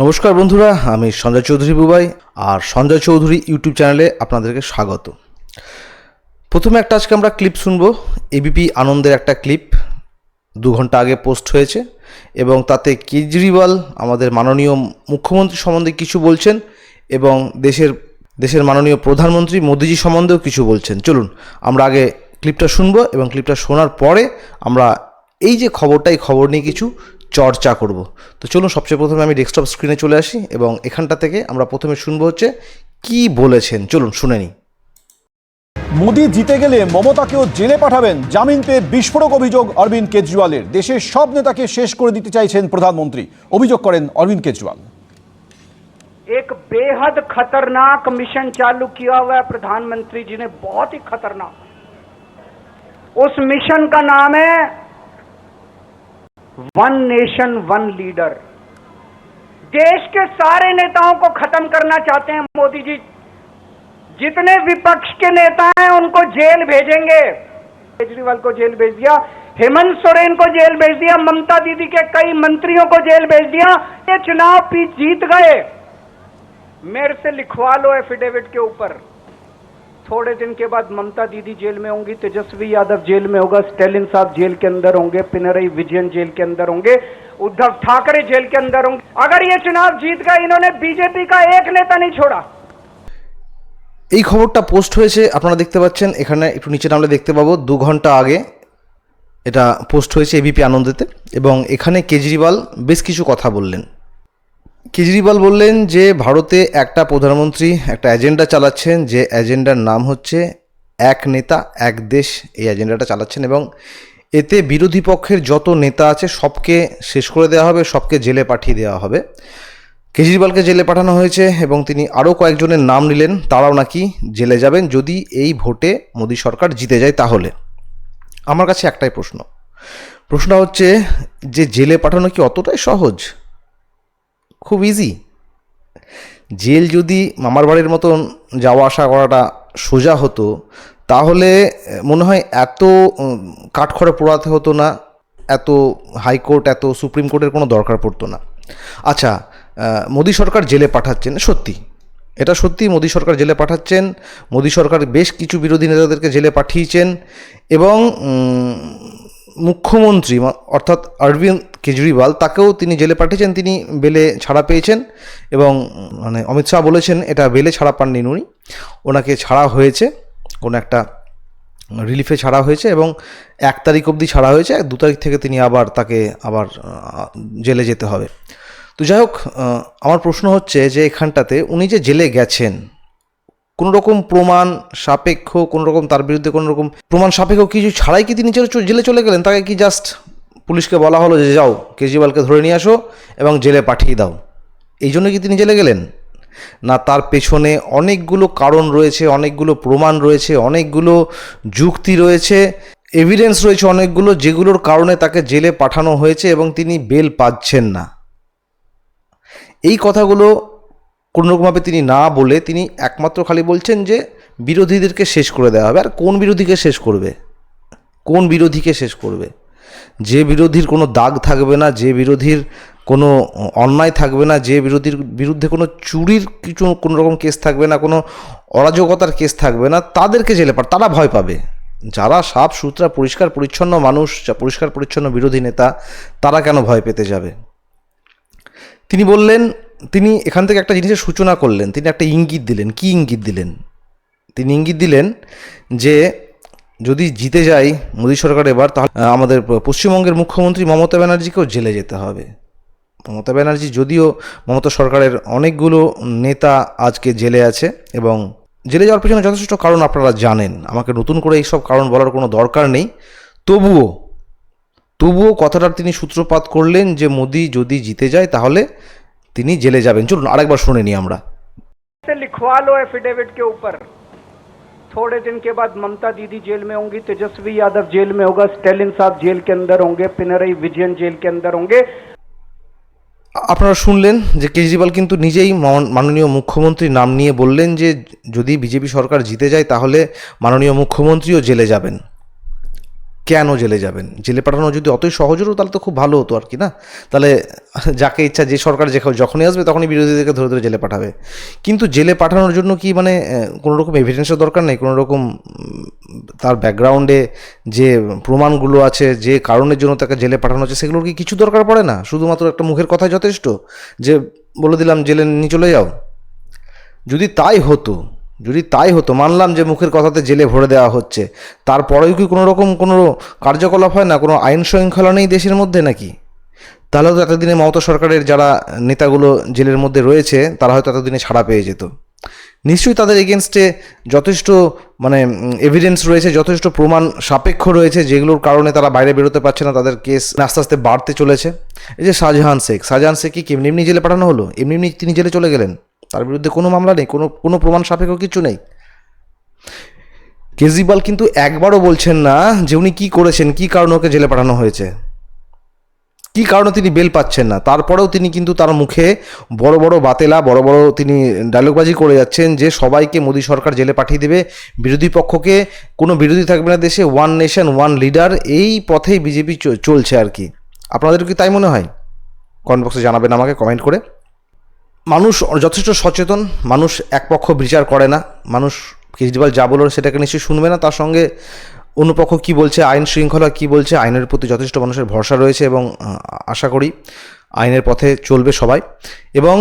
নমস্কার বন্ধুরা, আমি সঞ্জয় চৌধুরী বুবাই আর সঞ্জয় চৌধুরী ইউটিউব চ্যানেলে আপনাদেরকে স্বাগত। প্রথমে একটা আজকে আমরা ক্লিপ শুনব, এবিপি আনন্দের একটা ক্লিপ। দু ঘণ্টা আগে পোস্ট হয়েছে এবং তাতে কেজরিওয়াল আমাদের মাননীয় মুখ্যমন্ত্রী সম্বন্ধে কিছু বলছেন এবং দেশের দেশের মাননীয় প্রধানমন্ত্রী মোদিজি সম্বন্ধেও কিছু বলছেন। চলুন, আমরা আগে ক্লিপটা শুনব এবং ক্লিপটা শোনার পরে আমরা এই যে খবরটা, এই খবর নিয়ে কিছু চর্চা করব তো চলুন সবচেয়ে প্রথমে আমি ডেস্কটপ স্ক্রিনে চলে আসি এবং এখানটা থেকে আমরা প্রথমে শুনবো হচ্ছে কি বলেছেন চলুন শুনে নিই মোদি জিতে গেলে মমতাকেও জেলে পাঠাবেন জামিন পেয়ে বিস্ফোরক অভিযোগ অরবিন্দ কেজরিওয়ালের দেশের সব নেতাকে শেষ করে দিতে চাইছেন প্রধানমন্ত্রী অভিযোগ করেন অরবিন্দ কেজরিওয়াল एक बेहद खतरनाक मिशन चालू किया हुआ है प्रधानमंत्री जी ने बहुत ही खतरनाक उस मिशन का नाम है वन नेशन वन लीडर देश के सारे नेताओं को खत्म करना चाहते हैं मोदी जी। जितने विपक्ष के नेता हैं, उनको जेल भेजेंगे। केजरीवाल को जेल भेज दिया, हेमंत सोरेन को जेल भेज दिया, ममता दीदी के कई मंत्रियों को जेल भेज दिया, ये चुनाव जीत गए। मेरे से लिखवा लो एफिडेविट के ऊपर। थोड़े दिन के बाद ममता दीदी जेल में होंगी तेजस्वी यादव जेल में होगा स्टेलिन साहब जेल के अंदर होंगे पिनरई विजयन जेल के अंदर होंगे उद्धव ठाकरे जेल के अंदर होंगे अगर ये चुनाव जीत गए इन्होंने बीजेपी का एक नेता नहीं छोड़ा এই খবরটা পোস্ট হয়েছে আপনারা দেখতে পাচ্ছেন এখানে একটু নিচে নামলে দেখতে পাবো দু ঘন্টা আগে এটা পোস্ট হয়েছে এবিপি আনন্দেতে এবং এখানে কেজরিওয়াল বেশ কিছু কথা বললেন কেজরিওয়াল বললেন যে ভারতে একটা প্রধানমন্ত্রী, একটা এজেন্ডা চালাচ্ছেন, যে এজেন্ডার নাম হচ্ছে এক নেতা, এক দেশ, এই এজেন্ডাটা চালাচ্ছেন এবং এতে বিরোধী পক্ষের যত নেতা আছে সবকে শেষ করে দেওয়া হবে, সবকে জেলে পাঠিয়ে দেওয়া হবে। কেজরিওয়ালকে জেলে পাঠানো হয়েছে এবং তিনি আরও কয়েকজনের নাম নিলেন, তারাও নাকি জেলে যাবেন যদি এই ভোটে মোদী সরকার জিতে যায় তাহলে। আমার কাছে একটাই প্রশ্ন। প্রশ্নটা হচ্ছে যে জেলে পাঠানো কি অতটাই সহজ? খুব ইজি জেল যদি মামার বাড়ির মতন যাওয়া আসা করাটা সোজা হতো, তাহলে মনে হয় এত কাঠখড়ে পোড়াতে হতো না, এত হাইকোর্ট এত সুপ্রিম কোর্টের কোনো দরকার পড়তো না। আচ্ছা মোদী সরকার জেলে পাঠাচ্ছেন, সত্যি। এটা সত্যি মোদী সরকার জেলে পাঠাচ্ছেন, মোদী সরকার বেশ কিছু বিরোধী নেতাদেরকে জেলে পাঠিয়েছেন এবং মুখ্যমন্ত্রী অর্থাৎ অরবিন্দ কেজরিওয়াল, তাকেও তিনি জেলে পাঠিয়েছেন, তিনি বেলে ছাড়া পেয়েছেন এবং মানে অমিত শাহ বলেছেন, এটা বেলে ছাড়া পাননি উনি। ওনাকে ছাড়া হয়েছে, কোনো একটা রিলিফে ছাড়া হয়েছে এবং এক তারিখ অবধি ছাড়া হয়েছে, দু তারিখ থেকে তিনি আবার তাকে, আবার জেলে যেতে হবে। তো যাই হোক আমার প্রশ্ন হচ্ছে যে এখানটাতে উনি যে জেলে গেছেন কোনো রকম প্রমাণ সাপেক্ষ কোনো রকম তার বিরুদ্ধে কোনো রকম প্রমাণ সাপেক্ষ কিছু ছাড়াই কি তিনি জেলে চলে গেলেন? তাকে কি জাস্ট পুলিশকে বলা হলো যে, যাও, কেজরিওয়ালকে ধরে নিয়ে আসো এবং জেলে পাঠিয়ে দাও এই জন্য কি তিনি জেলে গেলেন? না, তার পেছনে অনেকগুলো কারণ রয়েছে, অনেকগুলো প্রমাণ রয়েছে, অনেকগুলো যুক্তি রয়েছে এভিডেন্স রয়েছে অনেকগুলো, যেগুলোর কারণে তাকে জেলে পাঠানো হয়েছে এবং তিনি বেল পাচ্ছেন না। এই কথাগুলো কোনোরকমভাবে তিনি না বলে তিনি একমাত্র খালি বলছেন যে বিরোধীদেরকে শেষ করে দেওয়া হবে। আর কোন বিরোধীকে শেষ করবে? কোন বিরোধীকে শেষ করবে? যে বিরোধীর কোনো দাগ থাকবে না, যে বিরোধীর কোনো অন্যায় থাকবে না, যে বিরোধীর বিরুদ্ধে কোনো চুরির কিছু কোনো রকম কেস থাকবে না, কোনো অরাজকতার কেস থাকবে না, তাদেরকে জেলে পার তারা ভয় পাবে। যারা সাফ সুতরা, পরিষ্কার, পরিচ্ছন্ন মানুষ, যা পরিষ্কার, পরিচ্ছন্ন বিরোধী নেতা, তারা কেন ভয় পেতে যাবে? তিনি বললেন তিনি এখান থেকে একটা জিনিসের সূচনা করলেন, তিনি একটা ইঙ্গিত দিলেন। কি ইঙ্গিত দিলেন? তিনি ইঙ্গিত দিলেন যে, যদি জিতে যায় মোদী সরকার এবার, তাহলে আমাদের পশ্চিমবঙ্গের মুখ্যমন্ত্রী মমতা ব্যানার্জিকেও জেলে যেতে হবে। মমতা ব্যানার্জি যদিও মমতা সরকারের অনেকগুলো নেতা আজকে জেলে আছে এবং জেলে যাওয়ার পেছনে যথেষ্ট কারণ আপনারা জানেন। আমাকে নতুন করে এইসব কারণ বলার কোনো দরকার নেই। তবুও তবুও কথাটার তিনি সূত্রপাত করলেন যে, মোদি যদি জিতে যায় তাহলে তিনি জেলে যাবেন চলুন আরেকবার শুনে নিই আমরা से लिखवा लो एफिडेविट के ऊपर थोड़े दिन के बाद ममता दीदी जेल में होंगी तेजस्वी यादव जेल में होगा स्टेलिन साहब जेल के अंदर होंगे पिनरई विजयन जेल के अंदर होंगे আপনারা শুনলেন যে কেজরিওয়াল কিন্তু নিজেই মান- মাননীয় মুখ্যমন্ত্রীর নাম নিয়ে বললেন যে যদি বিজেপি সরকার জিতে যায় তাহলে মাননীয় মুখ্যমন্ত্রীও জেলে যাবেন কেন জেলে যাবেন? জেলে পাঠানো যদি অতই সহজ হতো তাহলে তো খুব ভালো হতো আর কি, না? তাহলে যাকে ইচ্ছা, যে সরকার যে যখনই আসবে, তখনই বিরোধীদেরকে ধরে ধরে জেলে পাঠাবে। কিন্তু জেলে পাঠানোর জন্য কি মানে কোনো রকম এভিডেন্সের দরকার নেই? কোনো রকম তার ব্যাকগ্রাউন্ডে যে প্রমাণগুলো আছে, যে কারণের জন্য তাকে জেলে পাঠানো হচ্ছে, সেগুলোর কি কিছু দরকার পড়ে না? শুধুমাত্র একটা মুখের কথা যথেষ্ট যে, বলে দিলাম জেলে নিয়ে চলে যাও। যদি তাই হতো যদি তাই হতো, মানলাম যে মুখের কথাতে জেলে ভরে দেওয়া হচ্ছে, তারপরেও কি কোনো রকম কোনো কার্যকলাপ হয় না? কোনো আইন শৃঙ্খলা নেই দেশের মধ্যে নাকি? তাহলে তো এতদিনে মমতা সরকারের যারা নেতাগুলো জেলের মধ্যে রয়েছে, তারা হয়তো এতদিনে ছাড়া পেয়ে যেত। নিশ্চয়ই তাদের এগেনস্টে যথেষ্ট মানে এভিডেন্স রয়েছে, যথেষ্ট প্রমাণ সাপেক্ষ রয়েছে, যেগুলোর কারণে তারা বাইরে বেরোতে পারছে না, তাদের কেস আস্তে আস্তে বাড়তে চলেছে। এই যে শাহজাহান শেখ শাহজাহান শেখ কি এমনি এমনি জেলে পাঠানো হলো? এমনি এমনি তিনি জেলে চলে গেলেন? তার বিরুদ্ধে কোনো মামলা নেই, কোনো কোনো প্রমাণ সাপেক্ষ কিছু নেই। কেজরিওয়াল কিন্তু একবারও বলছেন না যে উনি কী করেছেন, কী কারণে ওকে জেলে পাঠানো হয়েছে। কী কারণে তিনি বেল পাচ্ছেন না? তারপরেও তিনি কিন্তু তার মুখে বড় বড় বাতেলা, বড় বড় তিনি ডায়লগবাজি করে যাচ্ছেন যে সবাইকে মোদী সরকার জেলে পাঠিয়ে দেবে। বিরোধী পক্ষকে কোনো বিরোধী থাকবে না দেশে ওয়ান নেশন ওয়ান লিডার এই পথেই বিজেপি চলছে আর কি। আপনাদের কি তাই মনে হয়? কমেন্ট বক্সে জানাবেন আমাকে, কমেন্ট করে। মানুষ যথেষ্ট সচেতন, মানুষ এক পক্ষ বিচার করে না, মানুষ কেজরিওয়াল যা বলল সেটাকে নিশ্চয়ই শুনবে না, তার সঙ্গে অন্য পক্ষ কী বলছে, আইন শৃঙ্খলা কী বলছে, আইনের প্রতি যথেষ্ট মানুষের ভরসা রয়েছে এবং আশা করি আইনের পথে চলবে সবাই। এবং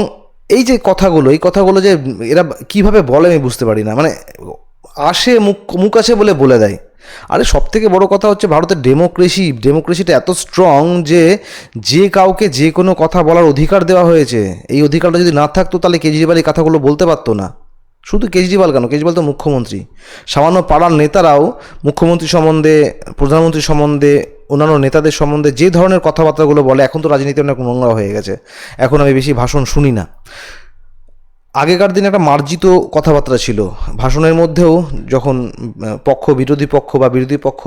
এই যে কথাগুলো, এই কথাগুলো যে এরা কীভাবে বলে আমি বুঝতে পারি না মানে আসে মুখ মুখ আছে বলে বলে দেয়। আরে সব থেকে বড় কথা হচ্ছে ভারতের ডেমোক্রেসি ডেমোক্রেসিটা এত স্ট্রং যে যে কাউকে যে কোনো কথা বলার অধিকার দেওয়া হয়েছে, এই অধিকারটা যদি না থাকতো তাহলে কেজরিওয়াল এই কথাগুলো বলতে পারতো না। শুধু কেজরিওয়াল কেন? কেজরিওয়াল তো মুখ্যমন্ত্রী। সামান্য পাড়ার নেতারাও মুখ্যমন্ত্রী সম্বন্ধে, প্রধানমন্ত্রী সম্বন্ধে, অন্যান্য নেতাদের সম্বন্ধে যে ধরনের কথাবার্তাগুলো বলে, এখন তো রাজনীতি অনেক নোংরা হয়ে গেছে। এখন আমি বেশি ভাষণ শুনি না। আগেকার দিনে একটা মার্জিত কথাবার্তা ছিল। ভাষণের মধ্যেও যখন পক্ষ, বিরোধী পক্ষ বা বিরোধী পক্ষ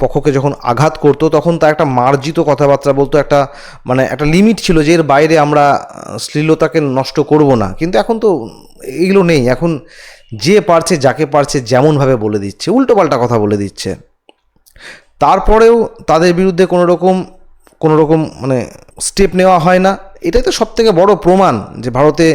পক্ষকে যখন আঘাত করতো, তখন তা একটা মার্জিত কথাবার্তা বলতো, একটা মানে একটা লিমিট ছিল যে এর বাইরে আমরা শ্লীলতাকে নষ্ট করব না। কিন্তু এখন তো এগুলো নেই। এখন যে পারছে, যাকে পারছে, যেমনভাবে বলে দিচ্ছে, উল্টোপাল্টা কথা বলে দিচ্ছে। তারপরেও তাদের বিরুদ্ধে কোনো রকম কোনো রকম মানে স্টেপ নেওয়া হয় না। এটাই তো সব থেকে বড় প্রমাণ যে ভারতে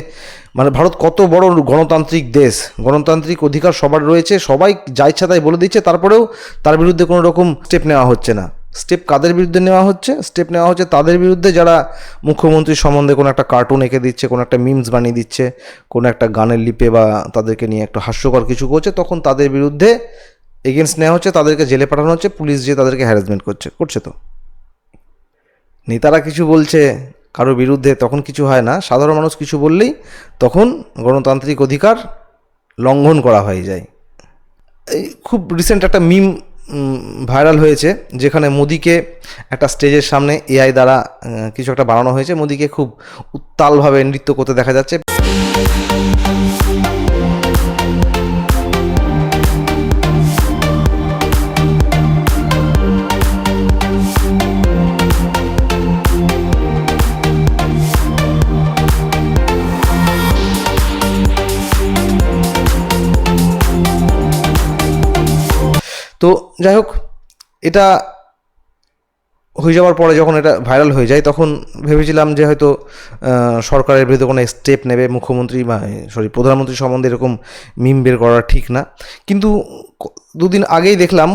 মানে ভারত কত বড় গণতান্ত্রিক দেশ। গণতান্ত্রিক অধিকার সবার রয়েছে, সবাই যা ইচ্ছা তাই বলে দিচ্ছে, তারপরেও তার বিরুদ্ধে কোনো রকম স্টেপ নেওয়া হচ্ছে না। স্টেপ কাদের বিরুদ্ধে নেওয়া হচ্ছে? স্টেপ নেওয়া হচ্ছে তাদের বিরুদ্ধে যারা মুখ্যমন্ত্রীর সম্বন্ধে কোনো একটা কার্টুন এঁকে দিচ্ছে, কোনো একটা মিমস বানিয়ে দিচ্ছে, কোনো একটা গানের লিপে বা তাদেরকে নিয়ে একটা হাস্যকর কিছু করছে, তখন তাদের বিরুদ্ধে এগেনস্ট নেওয়া হচ্ছে, তাদেরকে জেলে পাঠানো হচ্ছে, পুলিশ যে তাদেরকে হ্যারাসমেন্ট করছে করছে তো। নেতারা কিছু বলছে কারোর বিরুদ্ধে তখন কিছু হয় না। সাধারণ মানুষ কিছু বললেই তখন গণতান্ত্রিক অধিকার লঙ্ঘন করা হয়ে যায়। এই খুব রিসেন্ট একটা মিম ভাইরাল হয়েছে, যেখানে মোদিকে একটা স্টেজের সামনে এআই দ্বারা কিছু একটা বাড়ানো হয়েছে। মোদিকে খুব উত্তালভাবে নৃত্য করতে দেখা যাচ্ছে। যাই হোক, এটা হয়ে যাওয়ার পরে যখন এটা ভাইরাল হয়ে যায়, তখন ভেবেছিলাম যে হয়তো সরকারের বিরুদ্ধে কোনো স্টেপ নেবে, মুখ্যমন্ত্রী বা সরি প্রধানমন্ত্রী সম্বন্ধে এরকম মিম বের করা ঠিক না। কিন্তু দুদিন আগেই দেখলাম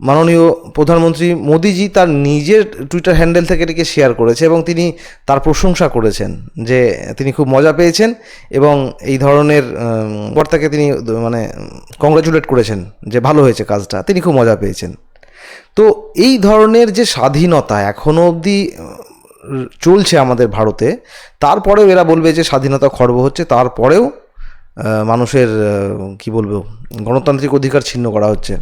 মাননীয় প্রধানমন্ত্রী মোদিজি তার নিজের টুইটার হ্যান্ডেল থেকে এটাকে শেয়ার করেছে এবং তিনি তার প্রশংসা করেছেন যে তিনি খুব মজা পেয়েছেন এবং এই ধরনের কর্তাকে তিনি মানে কংগ্রাচুলেট করেছেন যে ভালো হয়েছে কাজটা, তিনি খুব মজা পেয়েছেন। তো এই ধরনের যে স্বাধীনতা এখনও অবধি চলছে আমাদের ভারতে, তারপরেও এরা বলবে যে স্বাধীনতা খর্ব হচ্ছে, তারপরেও মানুষের কি বলব, গণতান্ত্রিক অধিকার ছিন্ন করা হচ্ছে।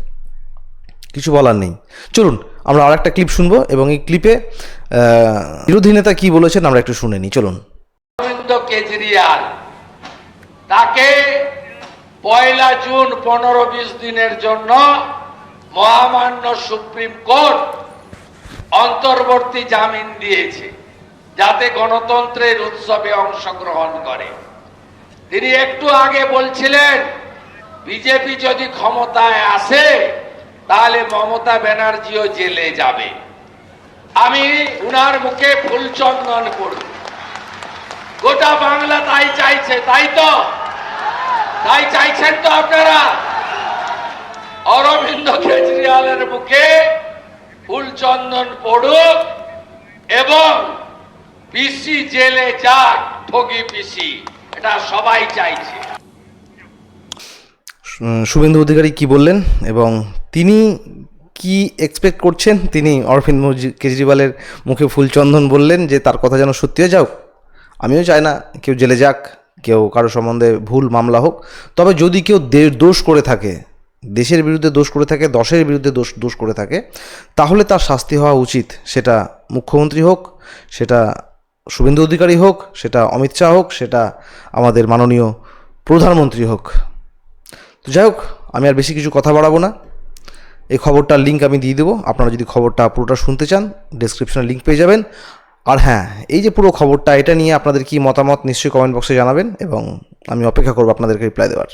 কিছু বলার নেই। চলুন, আমরা আর একটা ক্লিপ শুনব এবং এই ক্লিপে বিরোধী নেতা কি বলেছেন আমরা একটু শুনে নিই। চলুন। অরবিন্দ কেজরিওয়াল তাকে পয়লা জুন পনেরো বিশ দিনের জন্য মহামান্য সুপ্রিম কোর্ট অন্তর্বর্তী জামিন দিয়েছে, যাতে গণতন্ত্রের উৎসবে অংশগ্রহণ করে। তিনি একটু আগে বলছিলেন, বিজেপি যদি ক্ষমতায় আসে তাহলে মমতা ব্যানার্জিও জেলে যাবে। আমি উনার মুখে ফুল চন্দন করব। গোটা বাংলা তাই চাইছে, তাই তো? তাই চাইছেন তো আপনারা? অরবিন্দ কেজরিওয়ালের মুখে ফুল চন্দন পড়ুক এবং পিসি জেলে যাক, ঠগি পিসি, এটা সবাই চাইছে। শুভেন্দু অধিকারী কি বললেন এবং তিনি কি এক্সপেক্ট করছেন? তিনি অরবিন্দ কেজরিওয়ালের মুখে ফুলচন্দন বললেন যে, তার কথা যেন সত্যি হয়ে যাও। আমিও চাই না কেউ জেলে যাক, কেউ কারও সম্বন্ধে ভুল মামলা হোক। তবে যদি কেউ দোষ করে থাকে, দেশের বিরুদ্ধে দোষ করে থাকে, দশের বিরুদ্ধে দোষ দোষ করে থাকে, তাহলে তার শাস্তি হওয়া উচিত। সেটা মুখ্যমন্ত্রী হোক, সেটা শুভেন্দু অধিকারী হোক, সেটা অমিত শাহ হোক, সেটা আমাদের মাননীয় প্রধানমন্ত্রী হোক। তো যাই হোক, আমি আর বেশি কিছু কথা বাড়াবো না। এই খবরটার লিঙ্ক আমি দিয়ে দেবো। আপনারা যদি খবরটা পুরোটা শুনতে চান ডিসক্রিপশনে লিঙ্ক পেয়ে যাবেন। আর হ্যাঁ এই যে পুরো খবরটা, এটা নিয়ে আপনাদের কি মতামত নিশ্চয়ই কমেন্ট বক্সে জানাবেন এবং আমি অপেক্ষা করব আপনাদেরকে রিপ্লাই দেওয়ার।